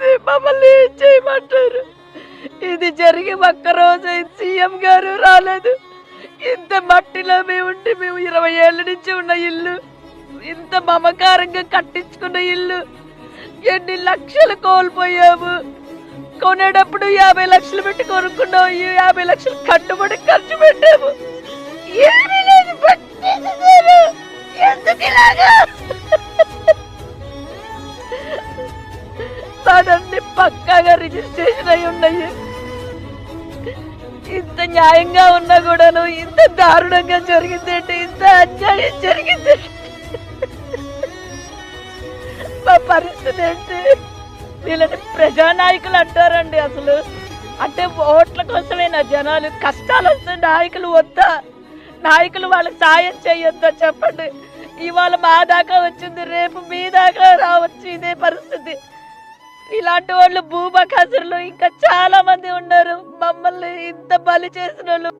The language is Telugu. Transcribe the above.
జరిగింది మమ్మల్ని ఏం చేయమంటారు? ఇది జరిగి ఒక్కరోజు సీఎం గారు రాలేదు. ఇంత మట్టిలో మేము ఉంటే మేము ఇరవై ఏళ్ళ నుంచి ఉన్న ఇల్లు ఇంత మమకారంగా కట్టించుకున్న ఇల్లు ఎన్ని లక్షలు కోల్పోయాము? కొనేటప్పుడు యాభై లక్షలు పెట్టి కొనుక్కున్నాం యాభై లక్షలు కట్టుబడి ఖర్చు పెట్టాము. ఏ తనన్ని పక్కాగా రిజిస్ట్రేషన్ అయి ఉన్నాయి. ఇంత న్యాయంగా ఉన్నా కూడాను ఇంత దారుణంగా జరిగిందేంటి ఇంత అన్యాయం జరిగింది మా పరిస్థితి ఏంటి? వీళ్ళని ప్రజానాయకులు అంటారండి అసలు. అంటే ఓట్ల కోసమేనా జనాలు? కష్టాలు వస్తే నాయకులు వద్దా? నాయకులు వాళ్ళకి సాయం చేయొద్దా చెప్పండి. ఇవాళ మా దాకా వచ్చింది రేపు మీ దాకా రావచ్చు ఇదే పరిస్థితి. ఇలాంటి వాళ్ళు భూమకాసురులు ఇంకా చాలా మంది ఉన్నారు. మమ్మల్ని ఇంత బలి చేసిన వాళ్ళు